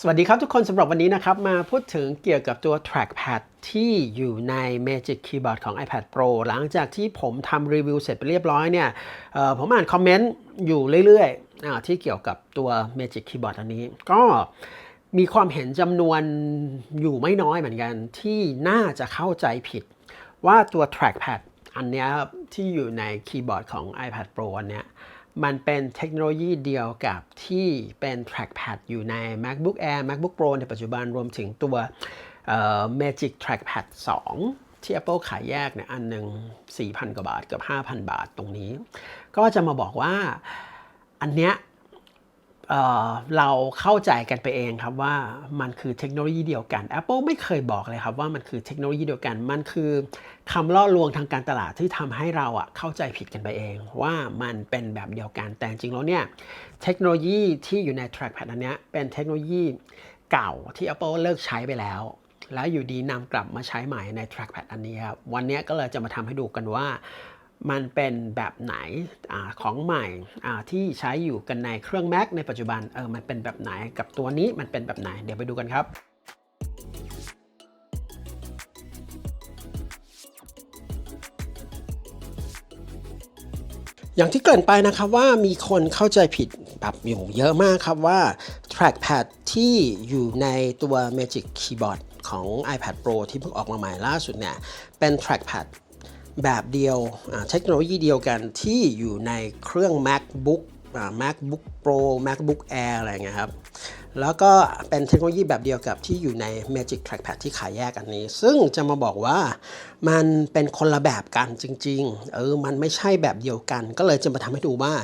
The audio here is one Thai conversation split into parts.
สวัสดีครับทุกคนสำหรับวันนี้นะครับ มาพูดถึงเกี่ยวกับตัว trackpad ที่อยู่ใน Magic Keyboard ของ iPad Pro หลังจากที่ผมทำรีวิวเสร็จไปเรียบร้อยเนี่ยผมอ่านคอมเมนต์อยู่เรื่อยๆที่เกี่ยวกับตัว Magic Keyboard อันนี้ ก็มีความเห็นจำนวนอยู่ไม่น้อยเหมือนกัน ที่น่าจะเข้าใจผิดว่าตัว trackpad อันนี้ที่อยู่ในคีย์บอร์ดของ iPad Pro อันเนี้ย มันเป็นเทคโนโลยีเดียวกับที่เป็น trackpad อยู่ใน MacBook Air MacBook Pro ในปัจจุบันรวมถึงตัว Magic Trackpad 2 ที่ Apple ขายแยกเนี่ยอันหนึ่ง4,000 กว่าบาทเกับ 5,000 บาทตรงนี้ ก็จะมาบอกว่าอันเนี้ย เเราเข้าใจกันไปเองครับว่ามันคือเทคโนโลยีเดียวกัน Apple ไม่เคยบอกเลยครับว่ามันคือเทคโนโลยีเดียวกัน มันคือคำล่อลวงทางการตลาดที่ทำให้เราอะเข้าใจผิดกันไปเอง ว่ามันเป็นแบบเดียวกัน แต่จริงๆแล้วเนี่ยเทคโนโลยีที่อยู่ใน trackpad อันนี้เป็นเทคโนโลยีเก่าที่ Apple เลิกใช้ไปแล้ว แล้วอยู่ดีนำกลับมาใช้ใหม่ใน trackpad อันนี้ครับวันนี้ก็เลยจะมาทำให้ดูกันว่า มันเป็นแบบไหนอของใหม่ที่ใช้อยู่กันในเครื่อง Mac ในปัจจุบันเออมันเป็นแบบไหนกับตัวนี้มันเป็นแบบไหนเดี๋ยวไปดูกันครับอย่างที่เกริ่นไปนะครับว่ามีคนเข้าใจผิดแบบอยู่เยอะมากครับว่า trackpad ที่อยู่ในตัว Magic Keyboard ของ iPad Pro ที่เพิ่งออกมาใหม่ล่าสุดเนี่ย เป็น trackpad แบบเดียวเทคโนโลยีเดียวกันที่อยู่ในเครื่อง MacBook อ MacBook Pro MacBook Air อะไรเงี้ยครับ แล้วก็เป็นเทคโนโลยีแบบเดียวกับที่อยู่ใน Magic Trackpad ที่ขายแยกอันนี้ ซึ่งจะมาบอกว่ามันเป็นคนละแบบกันจริง ๆ เออ มันไม่ใช่แบบเดียวกัน ก็เลยจะมาทำให้ดูว่า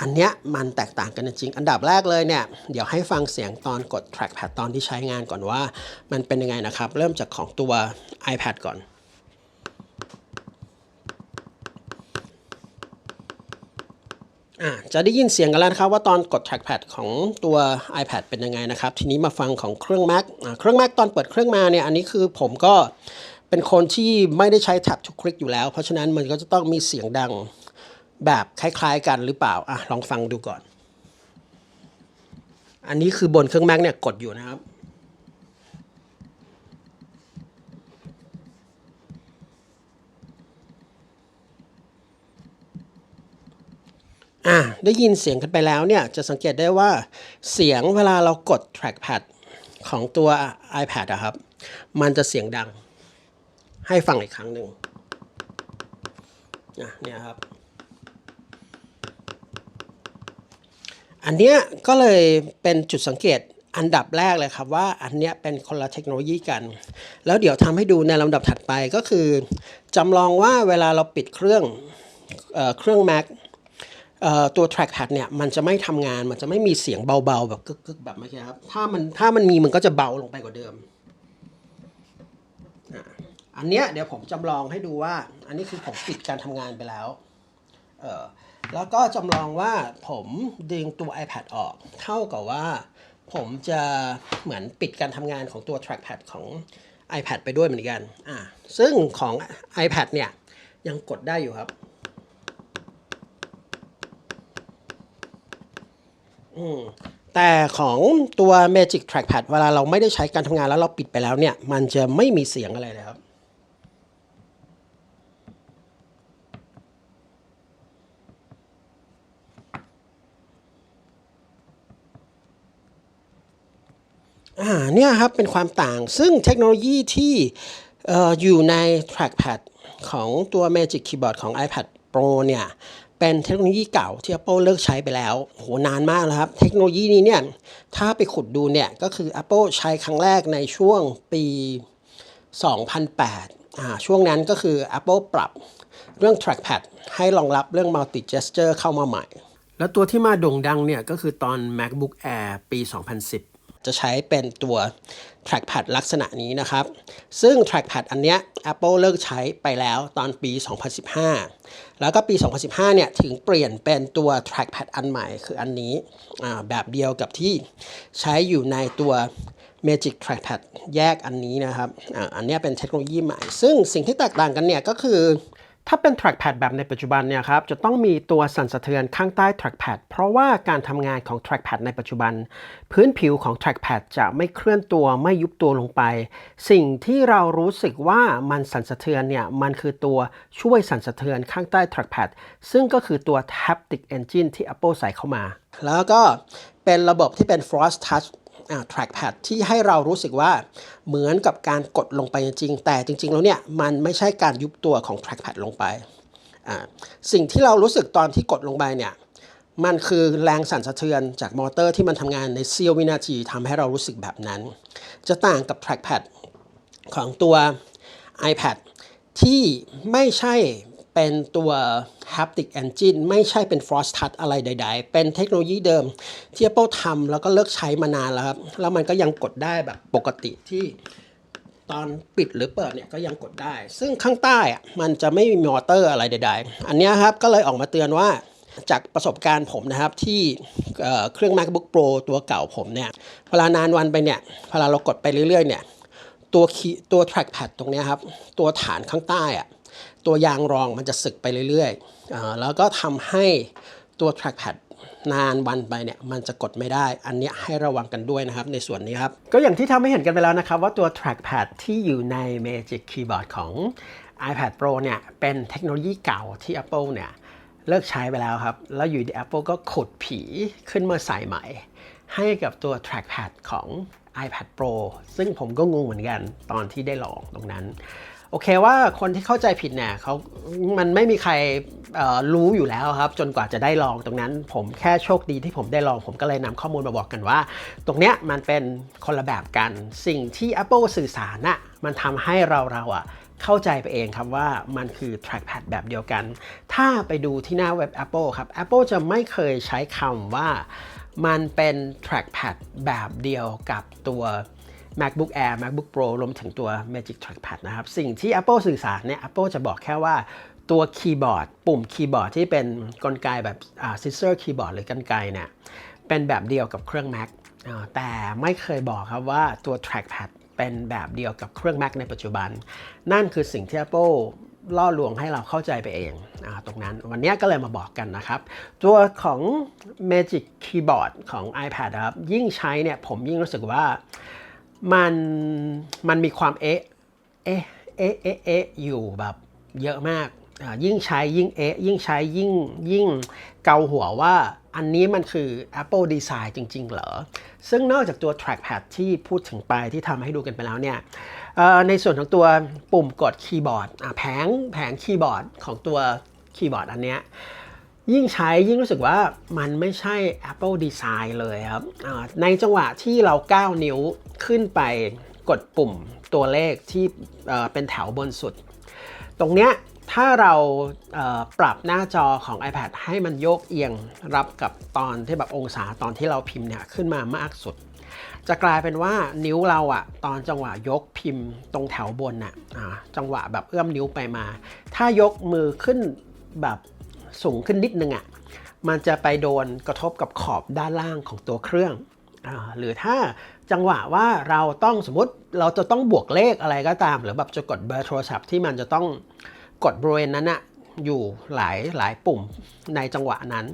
อันเนี้ยมันแตกต่างกันจริง อันดับแรกเลยเนี่ย เดี๋ยวให้ฟังเสียงตอนกด trackpad ตอนที่ใช้งานก่อนว่า มันเป็นยังไงนะครับ เริ่มจากของตัว iPad ก่อน อะจะได้ยินเสียงกันแล้วนะครับว่าตอนกด trackpad ของตัว iPad เป็นยังไงนะครับ ทีนี้มาฟังของเครื่อง Mac อะเครื่อง Mac ตอนเปิดเครื่องมาเนี่ยอันนี้คือผมก็เป็นคนที่ไม่ได้ใช้แท็บทุกคลิกอยู่แล้ว เพราะฉะนั้นมันก็จะต้องมีเสียงดังแบบคล้ายๆกันหรือเปล่าอะลองฟังดูก่อน อันนี้คือบนเครื่อง Mac เนี่ยกดอยู่นะครับ อะได้ยินเสียงกันไปแล้วเนี่ย จะสังเกตได้ว่าเสียงเวลาเรากด trackpad ของตัว iPad อะครับ มันจะเสียงดัง ให้ฟังอีกครั้งหนึ่งอะเนี่ยครับ อันเนี้ยก็เลยเป็นจุดสังเกตอันดับแรกเลยครับว่าอันเนี้ยเป็นคนละเทคโนโลยีกัน แล้วเดี๋ยวทำให้ดูในลำดับถัดไปก็คือจำลองว่าเวลาเราปิดเครื่องเออเครื่อง Mac ตัว trackpad เนี่ยมันจะไม่ทำงานมันจะไม่มีเสียงเบาๆ แบบกึกๆแบบเมื่อกี้ครับถ้ามันถ้ามันมีมันก็จะเบาลงไปกว่าเดิม อันเนี้ยเดี๋ยวผมจำลองให้ดูว่า อันนี้คือผมปิดการทำงานไปแล้วเออแล้วก็จำลองว่าผมดึงตัว iPad ออก เท่ากับว่า ผมจะเหมือนปิดการทำงานของตัว trackpad ของ iPad ไปด้วยเหมือนกันอ่าซึ่งของ iPad เนี่ยยังกดได้อยู่ครับ อืม แต่ของตัว Magic Trackpad เวลาเราไม่ได้ใช้การทำงานแล้วเราปิดไปแล้วเนี่ย มันจะไม่มีเสียงอะไรเลยครับ อ่าเนี่ยครับเป็นความต่างซึ่งเทคโนโลยีที่อออยู่ใน trackpad ของตัว Magic Keyboard ของ iPad Pro เนี่ย เป็นเทคโนโลยีเก่าที่ Apple เลิกใช้ไปแล้วโหนานมากแล้วครับ เทคโนโลยีนี้เนี่ยถ้าไปขุดดูเนี่ยก็คือ Apple ใช้ครั้งแรกในช่วงปี 2008อ่าช่วงนั้นก็คือ Apple ปรับเรื่อง trackpad ให้รองรับเรื่อง multi gesture เข้ามาใหม่ แล้วตัวที่มาโด่งดังเนี่ยก็คือตอน MacBook Air ปี 2010 จะใช้เป็นตัว trackpad ลักษณะนี้นะครับ ซึ่ง trackpad อันเนี้ย Apple เลิกใช้ไปแล้วตอนปี 2015 แล้วก็ปี 2015 เนี่ยถึงเปลี่ยนเป็นตัว trackpad อันใหม่คืออันนี้แบบเดียวกับที่ใช้อยู่ในตัว Magic Trackpad แยกอันนี้นะครับออันนี้เป็นเทคโนโลยีใหม่ ซึ่งสิ่งที่แตกต่างกันเนี่ยก็คือ ถ้าเป็น trackpad แบบในปัจจุบันเนี่ยครับจะต้องมีตัวสั่นสะเทือนข้างใต้ trackpad เพราะว่าการทำงานของ trackpad ในปัจจุบัน พื้นผิวของ trackpad จะไม่เคลื่อนตัวไม่ยุบตัวลงไป สิ่งที่เรารู้สึกว่ามันสั่นสะเทือนเนี่ยมันคือตัวช่วยสั่นสะเทือนข้างใต้ trackpad ซึ่งก็คือตัว haptic engine ที่ Apple ใส่เข้ามา แล้วก็เป็นระบบที่เป็น Frost Touch อ่า trackpad ที่ให้เรารู้สึกว่าเหมือนกับการกดลงไปจริง แต่จริง ๆ แล้วเนี่ยมันไม่ใช่การยุบตัวของ trackpad ลงไปอ่าสิ่งที่เรารู้สึกตอนที่กดลงไปเนี่ยมันคือแรงสั่นสะเทือนจากมอเตอร์ที่มันทำงานในเสี้ยววินาทีทำให้เรารู้สึกแบบนั้น จะต่างกับ trackpad ของตัว iPad ที่ไม่ใช่ เป็นตัว haptic engine ไม่ใช่เป็น frost touch อะไรใด ๆ เป็นเทคโนโลยีเดิมที่ Apple ทำแล้วก็เลิกใช้มานานแล้วครับ แล้วมันก็ยังกดได้แบบปกติที่ตอนปิดหรือเปิดเนี่ยก็ยังกดได้ ซึ่งข้างใต้อะมันจะไม่มีมอเตอร์อะไรใด ๆ อันนี้ครับก็เลยออกมาเตือนว่าจากประสบการณ์ผมนะครับที่เครื่อง MacBook Pro ตัวเก่าผมเนี่ยเวลานานวันไปเนี่ยเวลาเรากดไปเรื่อยๆเนี่ยตัวคีตัว trackpad ตรงนี้ครับ ตัวฐานข้างใต้อะ ตัวยางรองมันจะสึกไปเรื่อยๆ แล้วก็ทำให้ตัว trackpad นานวันไปเนี่ยมันจะกดไม่ได้ อันเนี้ยให้ระวังกันด้วยนะครับในส่วนนี้ครับ ก็อย่างที่ทำให้เห็นกันไปแล้วนะครับ ว่าตัว trackpad ที่อยู่ใน Magic Keyboard ของ iPad Pro เนี่ยเป็นเทคโนโลยีเก่าที่ Apple เนี่ยเลิกใช้ไปแล้วครับ แล้วอยู่ดี Apple ก็ขุดผีขึ้นมาใส่ใหม่ ให้กับตัว trackpad ของ iPad Pro ซึ่งผมก็งงเหมือนกันตอนที่ได้ลองตรงนั้น โอเคว่าคนที่เข้าใจผิดเนี่ยเขามันไม่มีใครรู้อยู่แล้วครับ จนกว่าจะได้ลองตรงนั้น ผมแค่โชคดีที่ผมได้ลอง ผมก็เลยนำข้อมูลมาบอกกันว่า ตรงเนี้ยมันเป็นคนละแบบกัน สิ่งที่ Apple สื่อสารน่ะมันทำให้เราเราอะเข้าใจไปเองครับว่ามันคือ trackpad แบบเดียวกัน ถ้าไปดูที่หน้าเว็บ Apple ครับ Apple จะไม่เคยใช้คำว่ามันเป็น trackpad แบบเดียวกับตัว MacBook Air MacBook Pro รวมถึงตัว Magic Trackpad นะครับ สิ่งที่ Apple สื่อสารเนี่ย Apple จะบอกแค่ว่าตัวคีย์บอร์ด ปุ่มคีย์บอร์ดที่เป็นกลไกแบบอ่า scissor keyboard หรือกลไกเนี่ยเป็นแบบเดียวกับเครื่อง Mac แต่ไม่เคยบอกครับว่าตัว trackpad เป็นแบบเดียวกับเครื่อง Mac ในปัจจุบัน นั่นคือสิ่งที่ Apple ล่อลวงให้เราเข้าใจไปเองอตรงนั้นวันนี้ก็เลยมาบอกกันนะครับ ตัวของ Magic Keyboard ของ iPad ครับยิ่งใช้เนี่ยผมยิ่งรู้สึกว่า มันมันมีความเอ๊ะเอ๊ะเอ๊ะเอ๊ะเอ๊ะอยู่แบบเยอะมากอ่ายิ่งใช้ยิ่งเอ๊ะยิ่งใช้ยิ่งยิ่งเกาหัวว่าอันนี้มันคือ Apple Design จริง ๆ เหรอ ซึ่งนอกจากตัว trackpad ที่พูดถึงไปที่ทำให้ดูกันไปแล้วเนี่ยอ่อในส่วนของตัวปุ่มกดคีย์บอร์ดอะแผงแผงคีย์บอร์ดของตัวคีย์บอร์ดอันเนี้ยยิ่งใช้ยิ่งรู้สึกว่ามันไม่ใช่ Apple Design เลยครับอ่าในจังหวะที่เรา 9 นิ้ว ขึ้นไปกดปุ่มตัวเลขที่เป็นแถวบนสุด ตรงเนี้ยถ้าเราเปรับหน้าจอของ iPad ให้มันโยกเอียงรับกับตอนที่แบบองศาตอนที่เราพิมพ์เนี่ยขึ้นมามากสุด จะกลายเป็นว่านิ้วเราอะตอนจังหวะยกพิมพ์ตรงแถวบนน่ะจังหวะแบบเอื้อมนิ้วไปมา ถ้ายกมือขึ้นแบบสูงขึ้นนิดนึงอะมันจะไปโดนกระทบกับขอบด้านล่างของตัวเครื่องอหรือถ้า จังหวะว่าเราต้องสมมติเราจะต้องบวกเลขอะไรก็ตาม หรือแบบจะกดเบอร์โทรศัพท์ที่มันจะต้องกดบริเวณนั้นอะอยู่หลายหลายปุ่มในจังหวะนั้น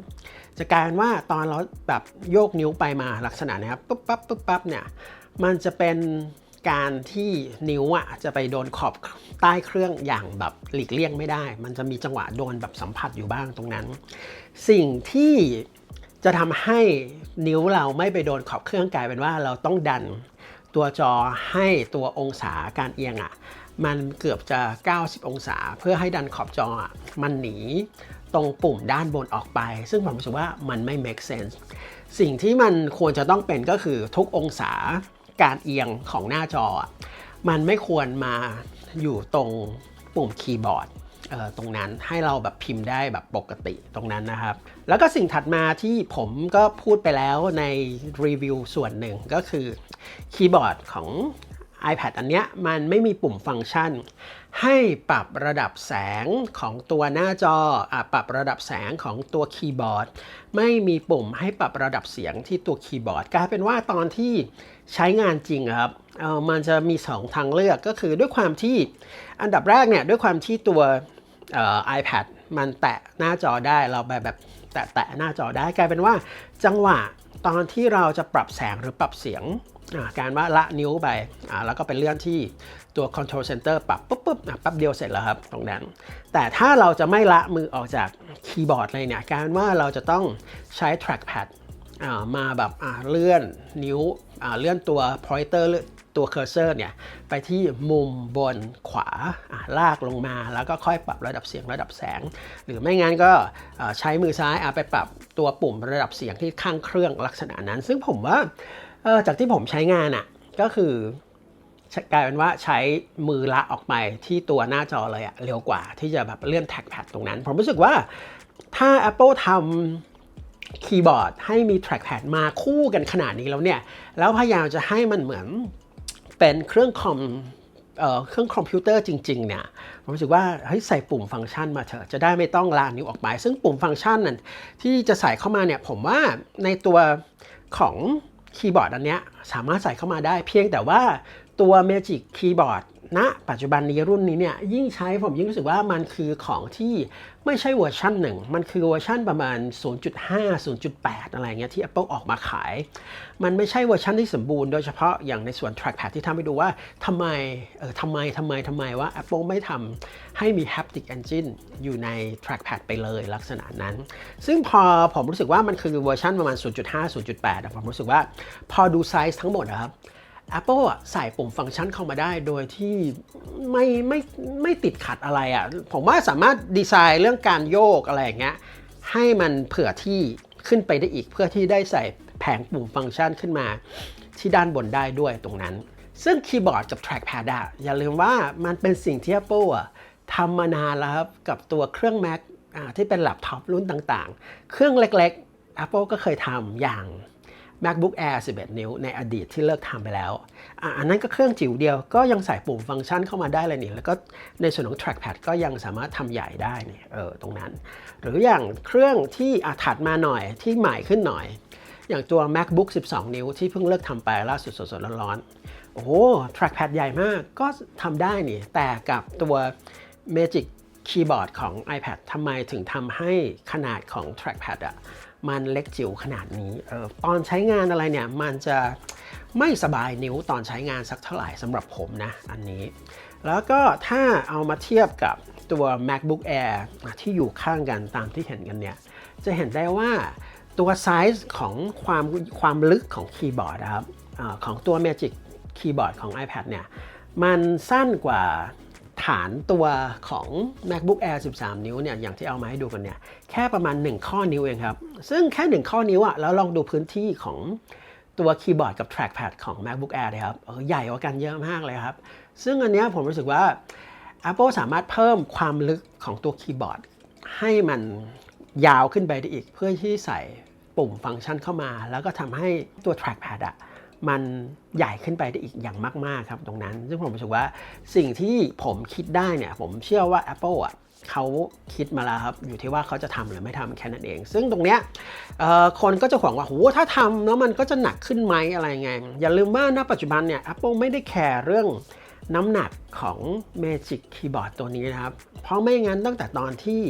จะกลายเป็นว่าตอนเราแบบโยกนิ้วไปมาลักษณะนี้ยครับปุ๊บปั๊บปุ๊บปั๊บเนี่ยมันจะเป็นการที่นิ้วอะจะไปโดนขอบใต้เครื่องอย่างแบบหลีกเลี่ยงไม่ได้ มันจะมีจังหวะโดนแบบสัมผัสอยู่บ้างตรงนั้น สิ่งที่ จะทำให้นิ้วเราไม่ไปโดนขอบเครื่องกลายเป็นว่าเราต้องดันตัวจอให้ตัวองศาการเอียงอะมันเกือบจะ 90 องศา เพื่อให้ดันขอบจออะมันหนีตรงปุ่มด้านบนออกไป ซึ่งผมรู้สึกว่ามันไม่ make sense สิ่งที่มันควรจะต้องเป็นก็คือทุกองศาการเอียงของหน้าจอ มันไม่ควรมาอยู่ตรงปุ่มคีย์บอร์ด ตรงนั้นให้เราแบบพิมพ์ได้แบบปกติตรงนั้นนะครับ แล้วก็สิ่งถัดมาที่ผมก็พูดไปแล้วในรีวิวส่วนหนึ่งก็คือคีย์บอร์ดของ iPad อันเนี้ยมันไม่มีปุ่มฟังก์ชัน ให้ปรับระดับแสงของตัวหน้าจออปรับระดับแสงของตัวคีย์บอร์ด ไม่มีปุ่มให้ปรับระดับเสียงที่ตัวคีย์บอร์ดกลายเป็นว่าตอนที่ใช้งานจริงครับออมันจะมี 2 ทางเลือกก็คือด้วยความที่อันดับแรกเนี่ยด้วยความที่ตัว เอ่อ iPad มันแตะหน้าจอได้เราแบบแบบแตะแตะหน้าจอได้กลายเป็นว่าจังหวะตอนที่เราจะปรับแสงหรือปรับเสียงการว่าละนิ้วไปแล้วก็ไปเลื่อนที่ตัว control center ปรับปุ๊บปุ๊บปั๊บเดียวเสร็จแล้วครับตรงนั้น แต่ถ้าเราจะไม่ละมือออกจากคีย์บอร์ดเลยเนี่ยกลารว่าเราจะต้องใช้ trackpad มาแบบเลื่อนนิ้วเลื่อนตัว pointer เลื่อนตัว cursor เนี่ยไปที่มุมบนขวาลากลงมา แล้วก็ค่อยปรับระดับเสียงระดับแสง หรือไม่งั้นก็ใช้มือซ้ายไปปรับตัวปุ่มระดับเสียงที่ข้างเครื่องลักษณะนั้น ซึ่งผมว่าจากที่ผมใช้งานอะก็คือกลายเป็นว่าใช้มือละออกไปที่ตัวหน้าจอเลยอะเร็วกว่าที่จะแบบเลื่อนแท็กแพดตรงนั้น ผมรู้สึกว่าถ้า Apple ทำคีย์บอร์ดให้มี trackpad มาคู่กันขนาดนี้แล้วเนี่ย แล้วพยายามจะให้มันเหมือน เป็นเครื่องคอมเออเครื่องคอมพิวเตอร์จริงๆเนี่ยผมรู้สึกว่าเฮ้ยใส่ปุ่มฟังก์ชันมาเถอะจะได้ไม่ต้องลานิ้วออกไป ซึ่งปุ่มฟังก์ชันนั้นที่จะใส่เข้ามาเนี่ยผมว่าในตัวของคีย์บอร์ดอันเนี้ยสามารถใส่เข้ามาได้เพียงแต่ว่าตัว Magic Keyboard ณปัจจุบันนี้รุ่นนี้เนี่ยยิ่งใช้ผมยิ่งรู้สึกว่ามันคือของที่ไม่ใช่เวอร์ชันหนึ่ง มันคือเวอร์ชันประมาณ 0.5 0.8 อะไรเงี้ยที่ Apple ออกมาขาย มันไม่ใช่เวอร์ชันที่สมบูรณ์โดยเฉพาะอย่างในส่วน trackpad ที่ทำให้ดูว่าทำไมเออทำไมทำไมทำไมว่า Apple ไม่ทำให้มี haptic engine อยู่ใน trackpad ไปเลยลักษณะนั้น ซึ่งพอผมรู้สึกว่ามันคือเวอร์ชันประมาณ 0.5 0.8อะผมรู้สึกว่าพอดูไซส์ทั้งหมดนะครับ Apple อะใส่ปุ่มฟังก์ชันเข้ามาได้โดยที่ไม่ไม่ไม่ติดขัดอะไรอะผมว่าสามารถดีไซน์เรื่องการโยกอะไรอย่างเงี้ยให้มันเผื่อที่ขึ้นไปได้อีกเพื่อที่ได้ใส่แผงปุ่มฟังก์ชันขึ้นมาที่ด้านบนได้ด้วยตรงนั้น ซึ่งคีย์บอร์ดกับ trackpad อะอย่าลืมว่ามันเป็นสิ่งที่ Apple อะทำมานานแล้วครับ กับตัวเครื่อง Mac อ่าที่เป็นแล็ปท็อปรุ่นต่างๆ เครื่องเล็กๆ Apple ก็เคยทำอย่าง MacBook Air 11 นิ้วในอดีตที่เลิกทำไปแล้ว อันนั้นก็เครื่องจิ๋วเดียวก็ยังใส่ปุ่มฟังก์ชันเข้ามาได้เลยนี่ แล้วก็ในส่วนของ trackpad ก็ยังสามารถทำใหญ่ได้นี่เออตรงนั้น หรืออย่างเครื่องที่อถัดมาหน่อยที่ใหม่ขึ้นหน่อย อย่างตัว MacBook 12 นิ้วที่เพิ่งเลิกทำไปล่าสุดสดๆร้อนๆโอ้โห trackpad ใหญ่มากก็ทำได้นี่ แต่กับตัว Magic Keyboard ของ iPad ทำไมถึงทำให้ขนาดของ trackpad อะ มันเล็กจิ๋วขนาดนี้ออตอนใช้งานอะไรเนี่ยมันจะไม่สบายนิ้วตอนใช้งานสักเท่าไหร่สำหรับผมนะอันนี้ แล้วก็ถ้าเอามาเทียบกับตัว MacBook Air ที่อยู่ข้างกันตามที่เห็นกันเนี่ยจะเห็นได้ว่าตัวไซส์ของความความลึกของคีย์บอร์ดครับอของตัว Magic Keyboard ของ iPad เนี่ยมันสั้นกว่า ฐานตัวของ MacBook Air 13 นิ้วเนี่ยอย่างที่เอามาให้ดูกันเนี่ยแค่ประมาณ 1 ข้อนิ้วเองครับ ซึ่งแค่ 1 ข้อนิ้วอะแล้วลองดูพื้นที่ของตัวคีย์บอร์ดกับ trackpad ของ MacBook Air เลยครับออใหญ่กว่ากันเยอะมากเลยครับ ซึ่งอันเนี้ยผมรู้สึกว่า Apple สามารถเพิ่มความลึกของตัวคีย์บอร์ด ให้มันยาวขึ้นไปได้อีก เพื่อที่ใส่ปุ่มฟังก์ชันเข้ามา แล้วก็ทำให้ตัว trackpad อะ มันใหญ่ขึ้นไปได้อีกอย่างมาก ๆ ครับตรงนั้น ซึ่งผมรู้สึกว่าสิ่งที่ผมคิดได้เนี่ย ผมเชื่อว่า Apple อะเขาคิดมาแล้วครับ อยู่ที่ว่าเขาจะทำหรือไม่ทำแค่นั้นเอง ซึ่งตรงเนี้ยคนก็จะหวังว่าโหถ้าทำแล้วมันก็จะหนักขึ้นไหมอะไรไง อย่าลืมว่าณปัจจุบันเนี่ย Apple ไม่ได้แคร์เรื่อง น้ำหนักของ Magic Keyboard ตัวนี้นะครับ เพราะไม่งั้นตั้งแต่ตอนที่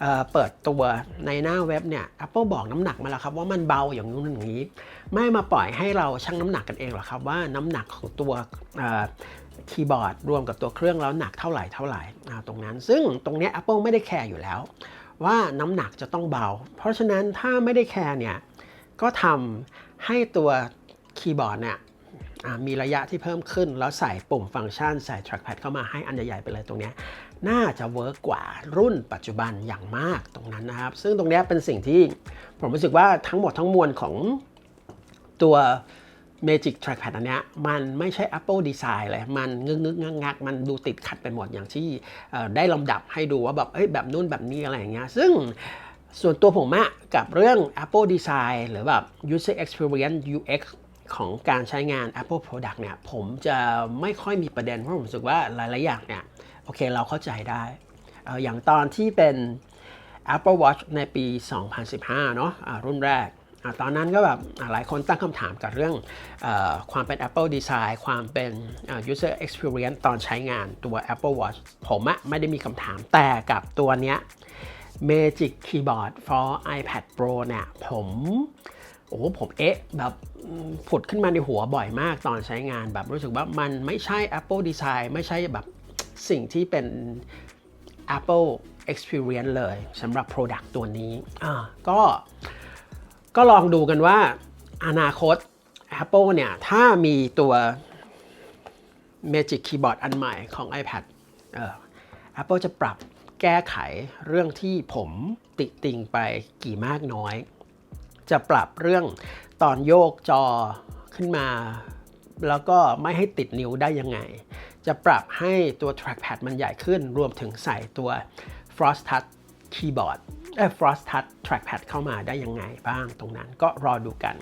เเปิดตัวในหน้าเว็บเนี่ย Apple บอกน้ำหนักมาแล้วครับว่ามันเบาอย่างนู้นอย่างนี้ ไม่มาปล่อยให้เราชั่งน้ำหนักกันเองหรอกครับว่าน้ำหนักของตัวคีย์บอร์ดรวมกับตัวเครื่องแล้วหนักเท่าไหร่เท่าไหร่ตรงนั้น ซึ่งตรงเนี้ย Apple ไม่ได้แคร์อยู่แล้ว ว่าน้ำหนักจะต้องเบา เพราะฉะนั้นถ้าไม่ได้แคร์เนี่ยก็ทำให้ตัวคีย์บอร์ดเนี่ย มีระยะที่เพิ่มขึ้น แล้วใส่ปุ่มฟังก์ชันใส่ trackpad เข้ามาให้อันใหญ่ๆไปเลยตรงนี้ น่าจะเวิร์กกว่ารุ่นปัจจุบันอย่างมากตรงนั้นนะครับ ซึ่งตรงนี้เป็นสิ่งที่ผมรู้สึกว่าทั้งหมดทั้งมวลของตัว Magic Trackpad อันเนี้ยมันไม่ใช่ Apple Design เลย มันงึกงึกงักงักมันดูติดขัดไปหมดอย่างที่ได้ลำดับให้ดูว่าแบบเอ้ยแบบนู่นแบบนี้อะไรอย่างเงี้ยซึ่งส่วนตัวผมอะกับเรื่อง Apple Design หรือแบบ User Experience UX ของการใช้งาน Apple Product เนี่ย ผมจะไม่ค่อยมีประเด็น เพราะผมรู้สึกว่าหลาย ๆ อย่างเนี่ย โอเคเราเข้าใจได้ อย่างตอนที่เป็น Apple Watch ในปี 2015 เนาะะรุ่นแรก ตอนนั้นก็แบบหลายคนตั้งคำถามกับเรื่องอความเป็น Apple Design ความเป็น User Experience ตอนใช้งานตัว Apple Watch ผมอะไม่ได้มีคำถามแต่กับตัวเนี้ย Magic Keyboard for iPad Pro เนี่ย ผม โอ้ผมเอ๊ะแบบผุดขึ้นมาในหัวบ่อยมากตอนใช้งานแบบรู้สึกว่ามันไม่ใช่ Apple Design ไม่ใช่แบบสิ่งที่เป็น Apple Experience เลยสำหรับ Product ตัวนี้อ่าก็ก็ลองดูกันว่าอนาคต Apple เนี่ย ถ้ามีตัว Magic Keyboard อันใหม่ของ iPad เออ Apple จะปรับแก้ไขเรื่องที่ผมติติงไปกี่มากน้อย จะปรับเรื่องตอนโยกจอขึ้นมา แล้วก็ไม่ให้ติดนิ้วได้ยังไง จะปรับให้ตัว trackpad มันใหญ่ขึ้น รวมถึงใส่ตัว frost touch keyboard เอ้ย frost touch trackpad เข้ามาได้ยังไงบ้างตรงนั้นก็รอดูกัน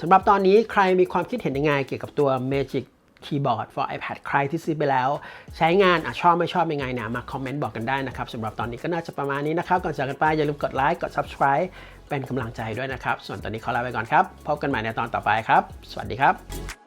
สำหรับตอนนี้ใครมีความคิดเห็นยังไงเกี่ยวกับตัว Magic Keyboard for iPad ใครที่ซื้อไปแล้ว ใช้งานอชอบไม่ชอบยังไงนี่ยมาคอมเมนต์บอกกันได้นะครับสำหรับตอนนี้ก็น่าจะประมาณนี้นะครับ ก่อนจากกันไปอย่าลืมกดไลค์กด Subscribe เป็นกำลังใจด้วยนะครับ ส่วนตอนนี้ขอลาไปก่อนครับ พบกันใหม่ในตอนต่อไปครับ สวัสดีครับ